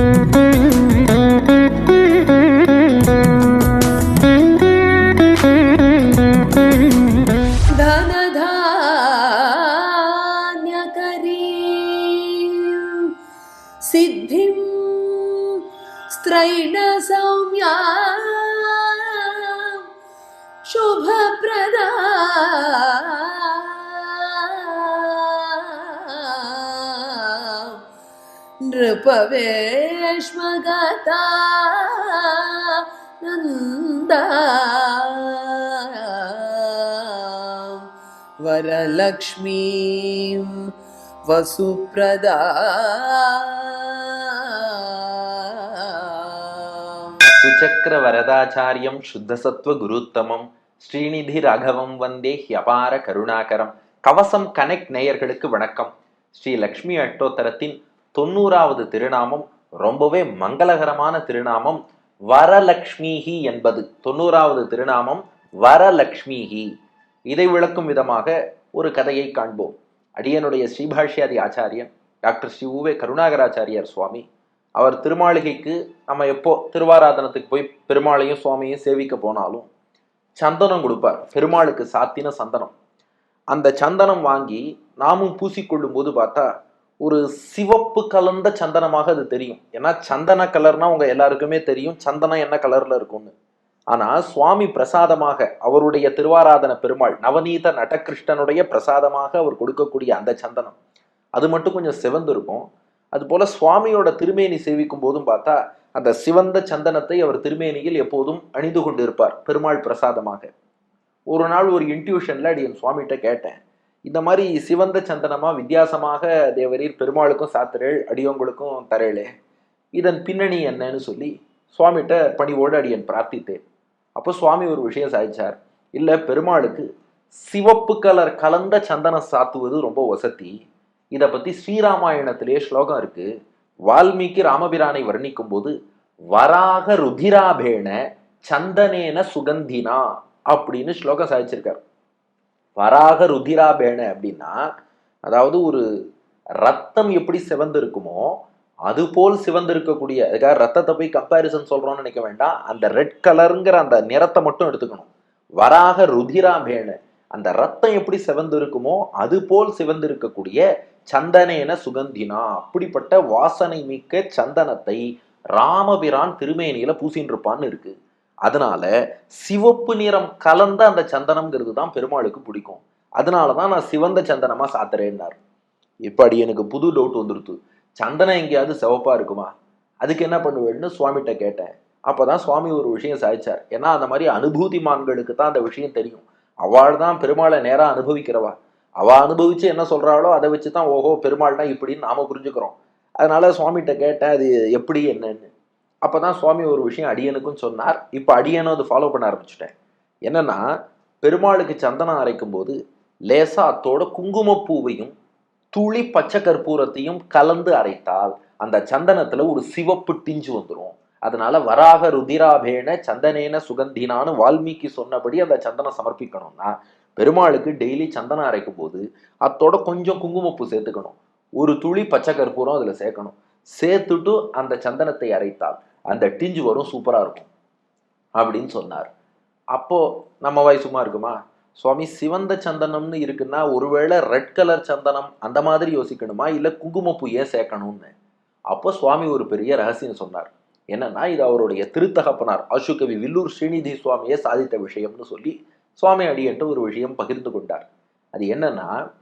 Mm-hmm. नृपवेश्मगता Nanda वरलक्ष्मीं वसुप्रदा சுச்சக்கர வரதாச்சாரியம் சுத்தசத்வ குருத்தமம் Srinidhi ராகவம் வந்தே ஹியபார கருணாகரம் கவசம் connect நேயர்களுக்கு வணக்கம் ஸ்ரீ லக்ஷ்மி அட்டோத்தரத்தின் தொண்ணூறாவது திருநாமம் ரொம்பவே மங்களகரமான திருநாமம் வரலக்ஷ்மிஹி என்பது. தொண்ணூறாவது திருநாமம் வரலக்ஷ்மிஹி. இதை விளக்கும் விதமாக ஒரு கதையை காண்போம். அடியனுடைய ஸ்ரீபாஷ்யாதி ஆச்சாரியன் டாக்டர் ஸ்ரீ உவே கருணாகராச்சாரியார் சுவாமி அவர் திருமாளிகைக்கு நம்ம எப்போ திருவாராதனத்துக்கு போய் பெருமாளையும் சுவாமியும் சேவிக்க போனாலும் சந்தனம் கொடுப்பார். பெருமாளுக்கு சாத்தின சந்தனம். அந்த சந்தனம் வாங்கி நாமும் பூசிக்கொள்ளும் போது பார்த்தா ஒரு சிவப்பு கலந்த சந்தனமாக அது தெரியும். ஏன்னா சந்தன கலர்னா உங்க எல்லாருக்குமே தெரியும். சந்தனம் என்ன கலர்ல இருக்கும்னு. ஆனா சுவாமி பிரசாதமாக அவருடைய திருவாராதன பெருமாள் நவநீத நடகிருஷ்ணனுடைய பிரசாதமாக அவர் கொடுக்கக்கூடிய அந்த சந்தனம் அது மட்டும் கொஞ்சம் சிவந்து இருக்கும். அது போல சுவாமியோட திருமேனி சேவிக்கும் போதும் பார்த்தா அந்த சிவந்த சந்தனத்தை அவர் திருமேனியில் எப்போதும் அணிந்து கொண்டிருப்பார் பெருமாள் பிரசாதமாக. ஒரு நாள் ஒரு இன்ட்யூஷன்ல அடி என் சுவாமிகிட்ட கேட்டேன். இந்த மாதிரி சிவந்த சந்தனமா வித்தியாசமாக தேவரீர் பெருமாளுக்கும் சாத்திரேள் அடியவங்களுக்கும் தரேளே இதன் பின்னணி என்னன்னு சொல்லி சுவாமிகிட்ட பணிவோடு அடியன் பிரார்த்தித்தேன். அப்போ சுவாமி ஒரு விஷயம் சாதிச்சார். இல்லை பெருமாளுக்கு சிவப்பு கலர் கலந்த சந்தனம் சாத்துவது ரொம்ப வசதி. இதை பற்றி ஸ்ரீராமாயணத்திலே ஸ்லோகம் இருக்கு. வால்மீகி ராமபிரானை வர்ணிக்கும் போது வராக ருதிராபேன சந்தனேன சுகந்தினா அப்படின்னு ஸ்லோகம் சாதிச்சிருக்கார். வராக ருதிராபேன அப்படின்னா அதாவது ஒரு ரத்தம் எப்படி சிவந்திருக்குமோ அது போல் சிவந்திருக்கக்கூடிய அதுக்காக ரத்தத்தை போய் கம்பேரிசன் சொல்றோம்னு நினைக்க வேண்டாம். அந்த ரெட் கலருங்கிற அந்த நிறத்தை மட்டும் எடுத்துக்கணும். வராக ருதிராபேன அந்த ரத்தம் எப்படி சிவந்திருக்குமோ அது போல் சிவந்திருக்கக்கூடிய சந்தனேன சுகந்தினா அப்படிப்பட்ட வாசனை மிக்க சந்தனத்தை ராமபிரான் திருமேனியில பூசின்னு இருப்பான்னு இருக்கு. அதனால சிவப்பு நிறம் கலந்த அந்த சந்தனம்ங்கிறது தான் பெருமாளுக்கு பிடிக்கும். அதனால தான் நான் சிவந்த சந்தனமா சாத்துறேன்னார். இப்படி எனக்கு புது டவுட் வந்துருத்து சந்தனம் எங்கேயாவது சிவப்பா இருக்குமா? அதுக்கு என்ன பண்ணுவேன்னு சுவாமிகிட்ட கேட்டேன். அப்போதான் சுவாமி ஒரு விஷயம் சாதிச்சார். ஏன்னா அந்த மாதிரி அனுபூதிமான்களுக்கு தான் அந்த விஷயம் தெரியும். அவள் தான் பெருமாளை நேராக அனுபவிக்கிறவா. அவள் அனுபவிச்சு என்ன சொல்கிறாளோ அதை வச்சு தான் ஓஹோ பெருமாள்னா இப்படின்னு நாம புரிஞ்சுக்கிறோம். அதனால சுவாமிகிட்ட கேட்டேன் அது எப்படி என்னன்னு. அப்போதான் சுவாமி ஒரு விஷயம் அடியனுக்கும் சொன்னார். இப்போ அடியனும் அதை ஃபாலோ பண்ண ஆரம்பிச்சுட்டேன். என்னன்னா பெருமாளுக்கு சந்தனம் அரைக்கும் போது லேசா அத்தோட குங்குமப்பூவையும் துளி பச்சை கற்பூரத்தையும் கலந்து அரைத்தால் அந்த சந்தனத்துல ஒரு சிவப்பு டிஞ்சு வந்துடும் அதனால வராக ருதிராபேன சந்தனேன சுகந்தினான்னு வால்மீகி சொன்னபடி அந்த சந்தனம் சமர்ப்பிக்கணும்னா பெருமாளுக்கு டெய்லி சந்தனம் அரைக்கும் போது அத்தோட கொஞ்சம் குங்குமப்பூ சேர்த்துக்கணும். ஒரு துளி பச்சை கற்பூரம் அதுல சேர்க்கணும். சேர்த்துட்டு அந்த சந்தனத்தை அரைத்தால் அந்த டிஞ்சு வரும் சூப்பராக இருக்கும். அப்படின்னு சொன்னார். அப்போ நம்ம வாய் சும்மா இருக்குமா? சுவாமி சிவந்த சந்தனம்னு இருக்குன்னா ஒருவேளை ரெட் கலர் சந்தனம் அந்த மாதிரி யோசிக்கணுமா? இல்லை குங்குமப்பூ ஏன் சேர்க்கணும்னு? அப்போ சுவாமி ஒரு பெரிய ரகசியம் சொன்னார். என்னன்னா இது அவருடைய திருத்தகப்பனார். அசுகவி வில்லூர் ஸ்ரீநிதி சுவாமியே சாதித்த விஷயம்னு சொல்லி சுவாமி அடியன்ட்டு ஒரு விஷயம் பகிர்ந்து கொண்டார். அது என்னன்னா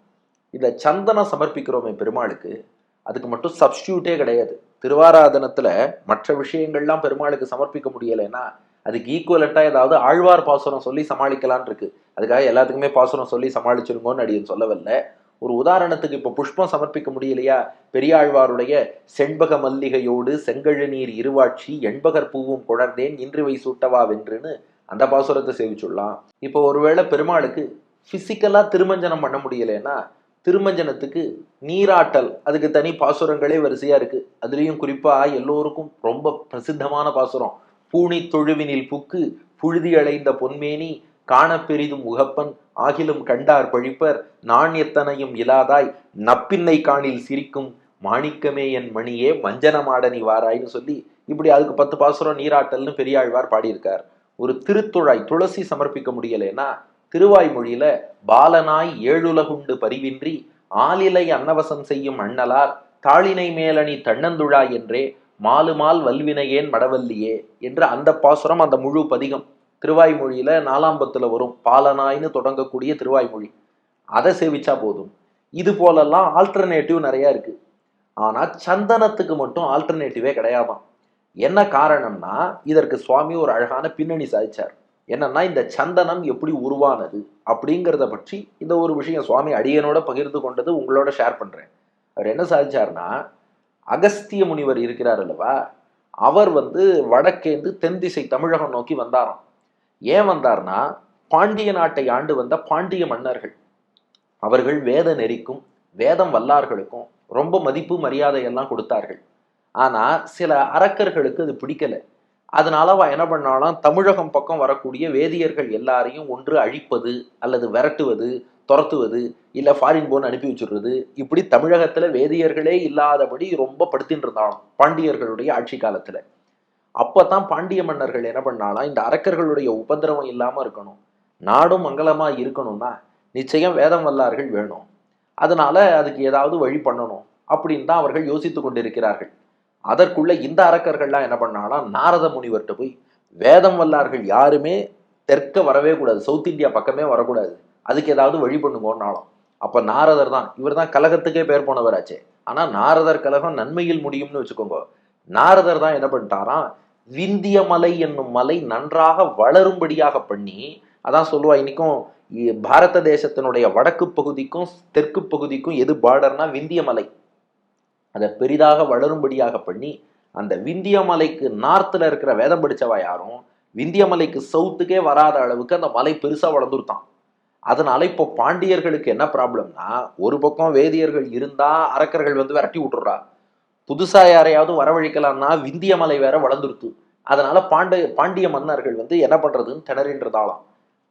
இந்த சந்தனம் சமர்ப்பிக்கிறோமே பெருமாளுக்கு அதுக்கு மட்டும் சப்ஸ்டியூட்டே கிடையாது. திருவாராதனத்தில் மற்ற விஷயங்கள்லாம் பெருமாளுக்கு சமர்ப்பிக்க முடியலைன்னா அதுக்கு ஈக்குவலட்டாக ஏதாவது ஆழ்வார் பாசுரம் சொல்லி சமாளிக்கலான் இருக்கு அதுக்காக எல்லாத்துக்குமே பாசுரம் சொல்லி சமாளிச்சிருங்கோன்னு அடியன் சொல்லவில்லை. ஒரு உதாரணத்துக்கு இப்போ புஷ்பம் சமர்ப்பிக்க முடியலையா? பெரியாழ்வாருடைய செண்பக மல்லிகையோடு செங்கழு நீர் இருவாட்சி எண்பகர் பூவும் குழந்தேன் இன்றுவை சூட்டவா வென்றுன்னு அந்த பாசுரத்தை சேவிச்சுடலாம். இப்போ ஒருவேளை பெருமாளுக்கு ஃபிசிக்கலாக திருமஞ்சனம் பண்ண முடியலைன்னா திருமஞ்சனத்துக்கு நீராட்டல் அதுக்கு தனி பாசுரங்களே வரிசையா இருக்கு. அதுலேயும் குறிப்பா எல்லோருக்கும் ரொம்ப பிரசித்தமான பாசுரம். பூணி தொழுவினில் புக்கு புழுதி அடைந்த பொன்மேனி காணப்பெரிதும் உகப்பன் ஆகிலும் கண்டார் பழிப்பர் நான் எத்தனையும் இலாதாய் நப்பின்னை காணில் சிரிக்கும் மாணிக்கமே என் மணியே மஞ்சனமாடனி வாராய்னு சொல்லி இப்படி அதுக்கு பத்து பாசுரம் நீராட்டல்னு பெரியாழ்வார் பாடியிருக்கார். ஒரு திருத்துழாய் துளசி சமர்ப்பிக்க முடியலைன்னா திருவாய்மொழியில பாலனாய் ஏழுலகுண்டு பரிவின்றி ஆலிலை அன்னவசம் செய்யும் அண்ணலார் தாளினை மேலணி தன்னந்துழா என்றே மாலுமால் வல்வினையேன் மடவல்லியே என்று அந்த பாசுரம் அந்த முழு பதிகம் திருவாய்மொழியில நாலாம்பத்துல வரும். பாலனாய்னு தொடங்கக்கூடிய திருவாய்மொழி. அதை சேவிச்சா போதும். இது போலெல்லாம் ஆல்டர்னேட்டிவ் நிறைய இருக்கு. ஆனா சந்தனத்துக்கு மட்டும் ஆல்டர்னேட்டிவே கிடையாதாம் என்ன காரணம்னா இதற்கு சுவாமி ஒரு அழகான பின்னணி சாதிச்சார். என்னன்னா இந்த சந்தனம் எப்படி உருவானது அப்படிங்கிறத பற்றி இந்த ஒரு விஷயம் சுவாமி அடியனோட பகிர்ந்து கொண்டது உங்களோட ஷேர் பண்ணுறேன் அவர் என்ன சாதிச்சார்னா அகஸ்திய முனிவர் இருக்கிறார் அல்லவா அவர் வந்து வடக்கேந்து தென் திசை தமிழகம் நோக்கி வந்தாராம். ஏன் வந்தார்னா பாண்டிய நாட்டை ஆண்டு வந்த பாண்டிய மன்னர்கள். அவர்கள் வேத நெறிக்கும் வேதம் வல்லார்களுக்கும் ரொம்ப மதிப்பு மரியாதையெல்லாம் கொடுத்தார்கள். ஆனால் சில அரக்கர்களுக்கு அது பிடிக்கல. அதனால அவ என்ன பண்ணாலும் தமிழகம் பக்கம் வரக்கூடிய வேதியர்கள் எல்லாரையும் ஒன்று அழிப்பது அல்லது விரட்டுவது துரத்துவது இல்லை ஃபாரின் போன் அனுப்பி வச்சுடுறது இப்படி தமிழகத்தில் வேதியர்களே இல்லாதபடி ரொம்ப படுத்தின்னு இருந்தாலும் பாண்டியர்களுடைய ஆட்சி அப்போ தான் பாண்டிய மன்னர்கள் என்ன பண்ணாலும் இந்த அரக்கர்களுடைய உபதிரவம் இல்லாமல் இருக்கணும். நாடும் மங்களமாக இருக்கணும்னா நிச்சயம் வேதம் வல்லார்கள் வேணும். அதனால அதுக்கு ஏதாவது வழி பண்ணணும் அப்படின்னு தான் அவர்கள் யோசித்து கொண்டிருக்கிறார்கள். அதற்குள்ள இந்த அரக்கர்கள்லாம் என்ன பண்ணாங்கன்னா நாரத முனிவர்கிட்ட போய் வேதம் வல்லார்கள் யாருமே தெற்க வரவே கூடாது சவுத் இந்தியா பக்கமே வரக்கூடாது அதுக்கு ஏதாவது வழி பண்ணுங்கன்னாலும் அப்போ நாரதர் தான் இவர் தான் கலகத்துக்கே பேர் போனவராச்சே. ஆனால் நாரதர் கலகம் நன்மையில் முடியும்னு வச்சுக்கோங்க. நாரதர் தான் என்ன பண்ணிட்டாராம் விந்திய மலை என்னும் மலை நன்றாக வளரும்படியாக பண்ணி அதான் சொல்லுவா இன்னைக்கும் பாரத தேசத்தினுடைய வடக்கு பகுதிக்கும் தெற்கு பகுதிக்கும் எது பார்டர்னா விந்திய மலை. அதை பெரிதாக வளரும்படியாக பண்ணி அந்த விந்திய மலைக்கு நார்த்தில் இருக்கிற வேதம் படித்தவா யாரும் விந்திய மலைக்கு சவுத்துக்கே வராத அளவுக்கு அந்த மலை பெருசாக வளர்ந்துருத்தான். அதனால இப்போ பாண்டியர்களுக்கு என்ன ப்ராப்ளம்னா ஒரு பக்கம் வேதியர்கள் இருந்தா அரக்கர்கள் வந்து விரட்டி விட்டுறா புதுசா யாரையாவது வரவழைக்கலான்னா விந்திய மலை வேற வளர்ந்துருத்து. அதனால பாண்டிய பாண்டிய மன்னர்கள் வந்து என்ன பண்றதுன்னு திணறின்றதாலாம்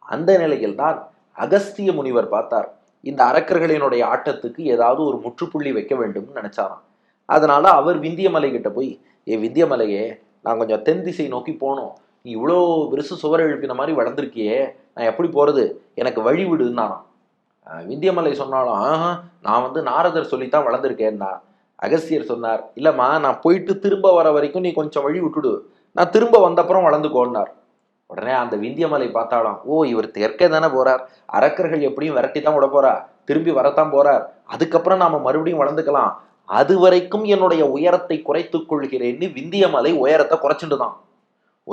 அந்த நிலையில் தான் அகஸ்திய முனிவர் பார்த்தார். இந்த அரக்கர்களினுடைய ஆட்டத்துக்கு ஏதாவது ஒரு முற்றுப்புள்ளி வைக்க வேண்டும்னு நினைச்சாராம். அதனால அவர் விந்தியமலை கிட்ட போய் ஏ விந்தியமலையே நான் கொஞ்சம் தென் திசை நோக்கி போனோம். நீ இவ்வளோ பெருசு சுவர் எழுப்பின மாதிரி வளர்ந்துருக்கியே நான் எப்படி போறது? எனக்கு வழி விடுன்னாராம். விந்தியமலை சொன்னாலும் ஆஹா நான் வந்து நாரதர் சொல்லித்தான் வளர்ந்துருக்கேன்னா. அகஸ்தியர் சொன்னார் இல்லைம்மா நான் போயிட்டு திரும்ப வர வரைக்கும் நீ கொஞ்சம் வழி விட்டுடு. நான் திரும்ப வந்தப்புறம் வளர்ந்துக்கோன்னார். உடனே அந்த விந்தியமலை பார்த்தாலும் ஓ இவர் தெற்கே தானே போறார். அரக்கர்கள் எப்படியும் விரட்டி தான் விட போறா. திரும்பி வரத்தான் போறார். அதுக்கப்புறம் நாம மறுபடியும் வளர்ந்துக்கலாம். அது வரைக்கும் என்னுடைய உயரத்தை குறைத்துக் கொள்கிறேன்னு விந்தியமலை உயரத்தை குறைச்சிட்டு தான்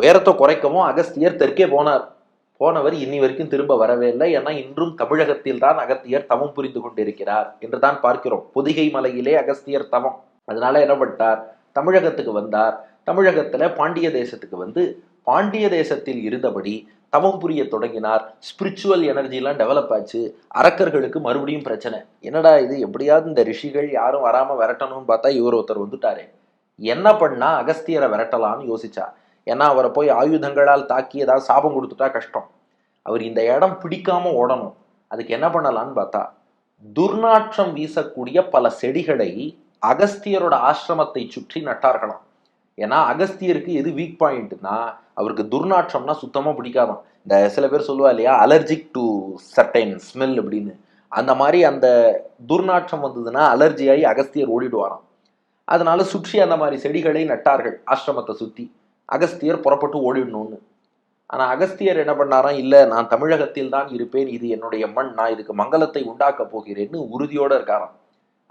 உயரத்தை குறைக்கவும் அகஸ்தியர் தெற்கே போனார். போனவர் இன்னி வரைக்கும் திரும்ப வரவே இல்லை. ஏன்னா இன்றும் தமிழகத்தில் தான் அகத்தியர் தவம் புரிந்து கொண்டிருக்கிறார் என்று தான் பார்க்கிறோம். பொதிகை மலையிலே அகஸ்தியர் தவம். அதனால என்ன பண்ணிட்டார்? தமிழகத்துக்கு வந்தார். தமிழகத்துல பாண்டிய தேசத்துக்கு வந்து பாண்டிய தேசத்தில் இருந்தபடி தவம் புரிய தொடங்கினார். ஸ்பிரிச்சுவல் எனர்ஜிலாம் டெவலப் ஆச்சு. அரக்கர்களுக்கு மறுபடியும் பிரச்சனை. என்னடா இது? எப்படியாவது இந்த ரிஷிகள் யாரும் வராமல் விரட்டணும்னு பார்த்தா இவர் ஒருத்தர் வந்துட்டாரே. என்ன பண்ணா அகஸ்தியரை விரட்டலாம்னு யோசிச்சா. ஏன்னா அவரை போய் ஆயுதங்களால் தாக்கி ஏதாவது சாபம் கொடுத்துட்டா கஷ்டம். அவர் இந்த இடம் பிடிக்காம ஓடணும். அதுக்கு என்ன பண்ணலாம்னு பார்த்தா துர்நாற்றம் வீசக்கூடிய பல செடிகளை அகஸ்தியரோட ஆசிரமத்தை சுற்றி நட்டார்களாம். ஏன்னா அகஸ்தியருக்கு எது வீக் பாயிண்ட்னா அவருக்கு துர்நாற்றம்னா சுத்தமாக பிடிக்காதாம் இந்த சில பேர் சொல்லுவா இல்லையா அலர்ஜிக் டு சர்டைன் ஸ்மெல் அப்படின்னு. அந்த மாதிரி அந்த துர்நாற்றம் வந்ததுன்னா அலர்ஜியாகி அகஸ்தியர் ஓடிடுவாராம். அதனால சுற்றி அந்த மாதிரி செடிகளை நட்டார்கள் ஆசிரமத்தை சுற்றி அகஸ்தியர் புறப்பட்டு ஓடிடணும்னு. ஆனால் அகஸ்தியர் என்ன பண்ணாராம்? இல்லை நான் தமிழகத்தில் தான் இருப்பேன். இது என்னுடைய மண். நான் இதுக்கு மங்களத்தை உண்டாக்க போகிறேன்னு உறுதியோடு இருக்காராம்.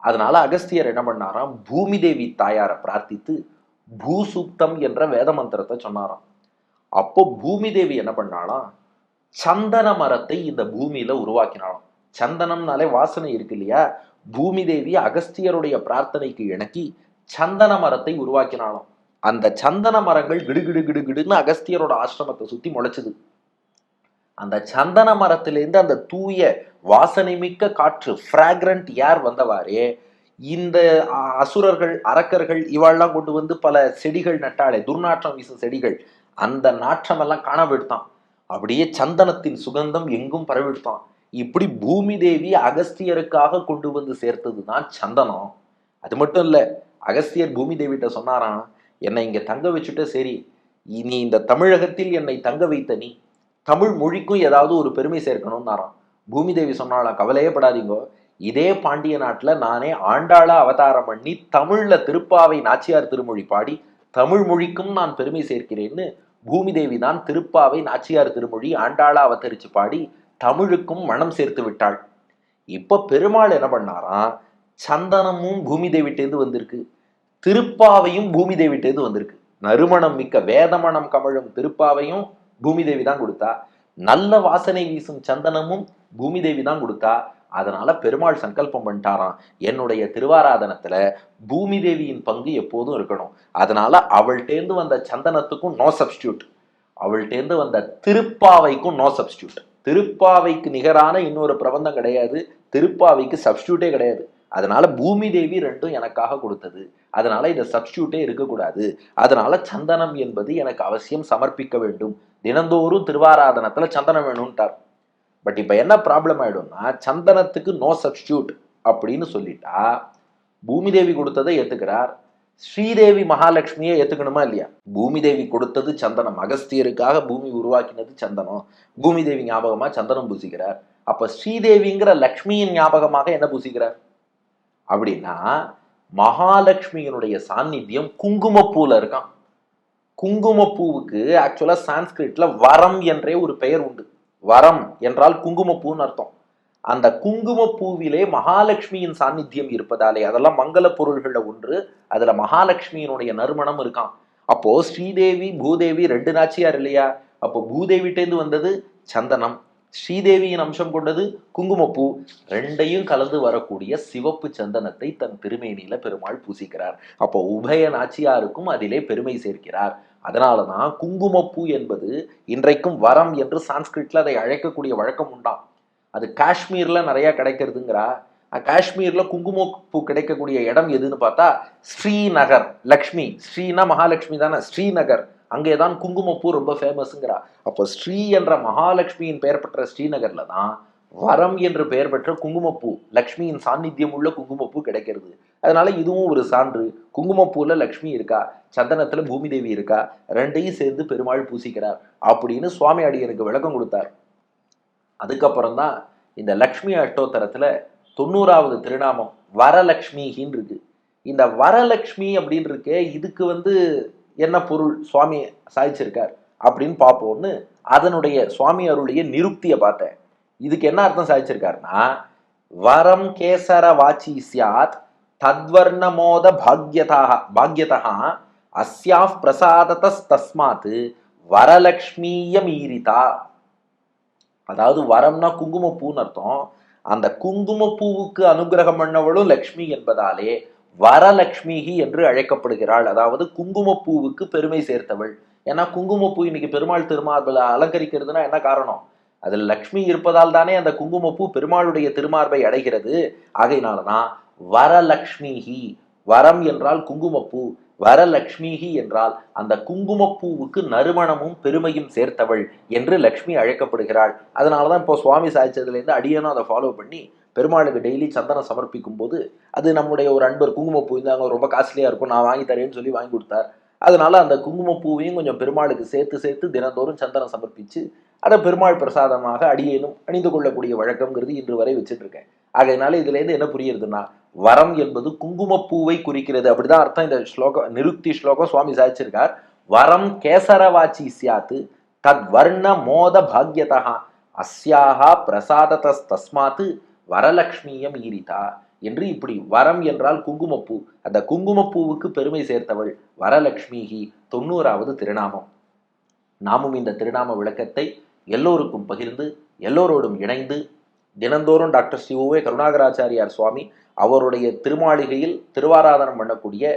அதனால அகஸ்தியர் என்ன பண்ணாராம்? பூமி தேவி தாயாரை பிரார்த்தித்து பூசூக்தம் என்ற வேத மந்திரத்தை சொன்னாராம். அப்போ பூமி தேவி என்ன பண்ணாலாம் சந்தன மரத்தை இந்த பூமியில உருவாக்கினாலும் சந்தனம்னாலே வாசனை இருக்கு இல்லையா? பூமி தேவி அகஸ்தியருடைய பிரார்த்தனைக்கு இணக்கி சந்தன மரத்தை உருவாக்கினாலும் அந்த சந்தன மரங்கள் கிடுகிடு கிடுகிடுன்னு அகஸ்தியரோட ஆசிரமத்தை சுத்தி முளைச்சுது. அந்த சந்தன மரத்திலேருந்து அந்த தூய வாசனை மிக்க காற்று ஃப்ராக்ரண்ட் ஏர் வந்தவாறே இந்த அ- அசுரர்கள் அரக்கர்கள் இவாள்லாம் கொண்டு வந்து பல செடிகள் நட்டாளே துர்நாற்றம் வீசும் செடிகள். அந்த நாற்றம் எல்லாம் காணவிடுத்தான் அப்படியே சந்தனத்தின் சுகந்தம் எங்கும் பரவிடுத்தான். இப்படி பூமி தேவி அகஸ்தியருக்காக கொண்டு வந்து சேர்த்தது தான் சந்தனம். அது மட்டும் இல்லை அகஸ்தியர் பூமி தேவிட்ட சொன்னாராம் என்னை இங்கே தங்க வச்சுட்ட சரி நீ இந்த தமிழகத்தில் என்னை தங்க வைத்த நீ தமிழ் மொழிக்கும் ஏதாவது ஒரு பெருமை சேர்க்கணும்னாராம். பூமி தேவி சொன்னாலாம் கவலையே படாதீங்கோ இதே பாண்டிய நாட்டில் நானே ஆண்டாளா அவதாரம் பண்ணி தமிழில் திருப்பாவை நாச்சியார் திருமொழி பாடி தமிழ் மொழிக்கும் நான் பெருமை சேர்க்கிறேன்னு பூமி தேவி தான் திருப்பாவை நாச்சியார் திருமொழி ஆண்டாளா அவதரிச்சு பாடி தமிழுக்கும் மனம் சேர்த்து விட்டாள். இப்போ பெருமாள் என்ன பண்ணாராம் சந்தனமும் பூமி தேவிட்டேந்து வந்திருக்கு. திருப்பாவையும் பூமி தேவிட்டேந்து வந்திருக்கு. நறுமணம் மிக்க வேதமணம் கமழும் திருப்பாவையும் பூமி தேவி தான் கொடுத்தா. நல்ல வாசனை வீசும் சந்தனமும் பூமி தேவி தான் கொடுத்தா. அதனால பெருமாள் சங்கல்பம் பண்ணிட்டாராம். என்னுடைய திருவாராதனத்துல பூமி தேவியின் பங்கு எப்போதும் இருக்கணும். அதனால அவள்கிட்டேந்து வந்த சந்தனத்துக்கும் நோ சப்ஸ்டியூட் அவள்கிட்டேந்து வந்த திருப்பாவைக்கும் நோ சப்ஸ்டியூட் திருப்பாவைக்கு நிகரான இன்னொரு பிரபந்தம் கிடையாது. திருப்பாவைக்கு சப்ஸ்டியூட்டே கிடையாது. அதனால பூமி தேவி ரெண்டும் எனக்காக கொடுத்தது. அதனால இந்த சப்ஸ்டியூட்டே இருக்கக்கூடாது. அதனால சந்தனம் என்பது எனக்கு அவசியம் சமர்ப்பிக்க வேண்டும். தினந்தோறும் திருவாராதனத்துல சந்தனம் வேணும்ட்டார். பட் இப்போ என்ன ப்ராப்ளம் ஆகிடும்னா சந்தனத்துக்கு நோ சப்ஸ்டியூட் அப்படின்னு சொல்லிட்டா பூமிதேவி கொடுத்ததை ஏற்றுக்கிறார் ஸ்ரீதேவி மகாலட்சுமியை ஏற்றுக்கணுமா இல்லையா? பூமிதேவி கொடுத்தது சந்தனம். அகஸ்தியருக்காக பூமி உருவாக்கினது சந்தனம். பூமிதேவி ஞாபகமாக சந்தனம் பூசிக்கிறார். அப்போ ஸ்ரீதேவிங்கிற லக்ஷ்மியின் ஞாபகமாக என்ன பூசிக்கிறார்? அப்படின்னா மகாலட்சுமியினுடைய சாநித்தியம் குங்குமப்பூவில் இருக்கான் குங்குமப்பூவுக்கு ஆக்சுவலாக சான்ஸ்கிரிட்டில் வரம் என்றே ஒரு பெயர் உண்டு. வரம் என்றால் குங்குமப்பூன்னு அர்த்தம். அந்த குங்குமப்பூவிலே மகாலட்சுமியின் சாநித்தியம் இருப்பதாலே அதெல்லாம் மங்கள பொருள்களில் ஒன்று அதுல மகாலட்சுமியினுடைய நறுமணம் இருக்கான் அப்போ ஸ்ரீதேவி பூதேவி ரெண்டு நாச்சியார் இல்லையா? அப்போ பூதேவிட்டேந்து வந்தது சந்தனம். ஸ்ரீதேவியின் அம்சம் கொண்டது குங்குமப்பூ. ரெண்டையும் கலந்து வரக்கூடிய சிவப்பு சந்தனத்தை தன் திருமேனியில பெருமாள் பூசிக்கிறார். அப்போ உபய நாச்சியாருக்கும் அதிலே பெருமை சேர்க்கிறார். அதனாலதான் குங்குமப்பூ என்பது இன்றைக்கும் வரம் என்று சான்ஸ்கிரிட்ல அதை அழைக்கக்கூடிய வழக்கம் உண்டாம். அது காஷ்மீர்ல நிறைய கிடைக்கிறதுங்கிறா. காஷ்மீர்ல குங்குமப்பூ கிடைக்கக்கூடிய இடம் எதுன்னு பார்த்தா ஸ்ரீநகர் லக்ஷ்மி. ஸ்ரீனா மகாலட்சுமி தானே? ஸ்ரீநகர். அங்கே தான் குங்குமப்பூ ரொம்ப ஃபேமஸ்ங்கிறா அப்போ ஸ்ரீ என்ற மகாலட்சுமியின் பெயர் பெற்ற ஸ்ரீநகர்ல தான் வரம் என்று பெயர் பெற்ற குங்குமப்பூ லக்ஷ்மியின் சாநித்தியம் உள்ள குங்குமப்பூ கிடைக்கிறது. அதனால இதுவும் ஒரு சான்று. குங்குமப்பூவில் லக்ஷ்மி இருக்கா? சந்தனத்துல பூமி தேவி இருக்கா? ரெண்டையும் சேர்ந்து பெருமாள் பூசிக்கிறார். அப்படின்னு சுவாமி அடியனுக்கு விளக்கம் கொடுத்தார். அதுக்கப்புறம் தான் இந்த லக்ஷ்மி அஷ்டோத்தரத்துல தொண்ணூறாவது திருநாமம் வரலக்ஷ்மிகின்னு இருக்கு. இந்த வரலக்ஷ்மி அப்படின்னு இருக்கே இதுக்கு வந்து என்ன பொருள் சுவாமி சாதிச்சிருக்கார் அப்படின்னு பார்ப்போம்னு அதனுடைய சுவாமி அருளிய நிருப்தியை பார்த்தேன். இதுக்கு என்ன அர்த்தம் சாதிச்சிருக்காருன்னா வரம் கேசர வாச்சி சியாத் தத்வர்ணமோத பாக்யதாக பாக்யதா அஸ்யா பிரசாததஸ்தஸ்மாத் வரலக்ஷ்மீய மீரிதா. அதாவது வரம்னா குங்குமப்பூன்னு அர்த்தம். அந்த குங்குமப்பூவுக்கு அனுகிரகம் பண்ணவளும் லக்ஷ்மி என்பதாலே வரலக்ஷ்மிகி என்று அழைக்கப்படுகிறாள். அதாவது குங்குமப்பூவுக்கு பெருமை சேர்த்தவள். ஏன்னா குங்குமப்பூ இன்னைக்கு பெருமாள் திருமார்பில் அலங்கரிக்கிறதுனா என்ன காரணம்? அதில் லக்ஷ்மி இருப்பதால் தானே அந்த குங்குமப்பூ பெருமாளுடைய திருமார்பை அடைகிறது. ஆகையினாலதான் வரலக்ஷ்மிஹி வரம் என்றால் குங்குமப்பூ வரலக்ஷ்மிஹி என்றால் அந்த குங்குமப்பூவுக்கு நறுமணமும் பெருமையும் சேர்த்தவள் என்று லக்ஷ்மி அழைக்கப்படுகிறாள். அதனாலதான் இப்போ சுவாமி சாய்ச்சதுலேருந்து அடியனும் அதை ஃபாலோ பண்ணி பெருமாளுக்கு டெய்லி சந்தனம் சமர்ப்பிக்கும் போது அது நம்முடைய ஒரு அன்பர் குங்குமப்பூ இருந்தாங்க ரொம்ப காஸ்ட்லியா இருக்கும் நான் வாங்கி தரேன்னு சொல்லி வாங்கி கொடுத்தார். அதனால அந்த குங்குமப்பூவையும் கொஞ்சம் பெருமாளுக்கு சேர்த்து சேர்த்து தினந்தோறும் சந்தனம் சமர்ப்பிச்சு அதை பெருமாள் பிரசாதமாக அடியேனும் அணிந்து கொள்ளக்கூடிய வழக்கம்ங்கிறது இன்று வரை வச்சுட்டு இருக்கேன் ஆகையினால இதுல இருந்து என்ன புரியுதுன்னா வரம் என்பது குங்குமப்பூவை குறிக்கிறது. அப்படிதான் அர்த்தம். இந்த ஸ்லோகம் நிருக்தி ஸ்லோகம் சுவாமி சாதிச்சிருக்கார். வரம் கேசரவாச்சி சியாத்து தத் வர்ண மோத பாக்யதா அஸ்யாஹா பிரசாதத்தஸ்மாத்து வரலக்ஷ்மியம் ஈரிதா. என்று இப்படி வரம் என்றால் குங்குமப்பூ. அந்த குங்குமப்பூவுக்கு பெருமை சேர்த்தவள் வரலட்சுமிகி தொண்ணூறாவது திருநாமம். நாமும் இந்த திருநாம விளக்கத்தை எல்லோருக்கும் பகிர்ந்து எல்லோரோடும் இணைந்து தினந்தோறும் டாக்டர் ஸ்ரீ கருணாகராச்சாரியார் சுவாமி அவருடைய திருமாளிகையில் திருவாராதனம் பண்ணக்கூடிய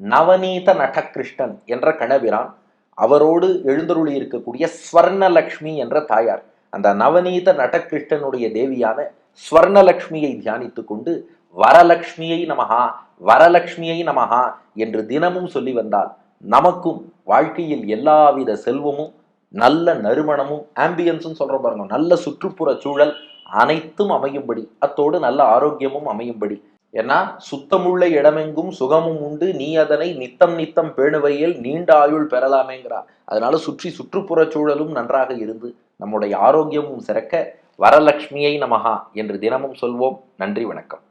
நவநீத நட்டகிருஷ்ணன் என்ற கணவிரான் அவரோடு எழுந்தருளி இருக்கக்கூடிய ஸ்வர்ணலக்ஷ்மி என்ற தாயார். அந்த நவநீத நடகிருஷ்ணனுடைய தேவியான ஸ்வர்ணலக்ஷ்மியை தியானித்து கொண்டு வரலக்ஷ்மியை நமஹா வரலக்ஷ்மியை நமஹா என்று தினமும் சொல்லி வந்தால் நமக்கும் வாழ்க்கையில் எல்லாவித செல்வமும் நல்ல நறுமணமும் ஆம்பியன்ஸும் சொல்கிற பாருங்க நல்ல சுற்றுப்புற சூழல் அனைத்தும் அமையும்படி அத்தோடு நல்ல ஆரோக்கியமும் அமையும்படி. ஏன்னா சுத்தமுள்ள இடமெங்கும் சுகமும் உண்டு நீ அதனை நித்தம் நித்தம் பேணுவையில் நீண்ட ஆயுள் பெறலாமேங்கிறா. அதனால சுற்றி சுற்றுப்புறச் சூழலும் நன்றாக இருந்து நம்முடைய ஆரோக்கியமும் சிறக்க வரலட்சுமியை நமகா என்று தினமும் சொல்வோம். நன்றி வணக்கம்.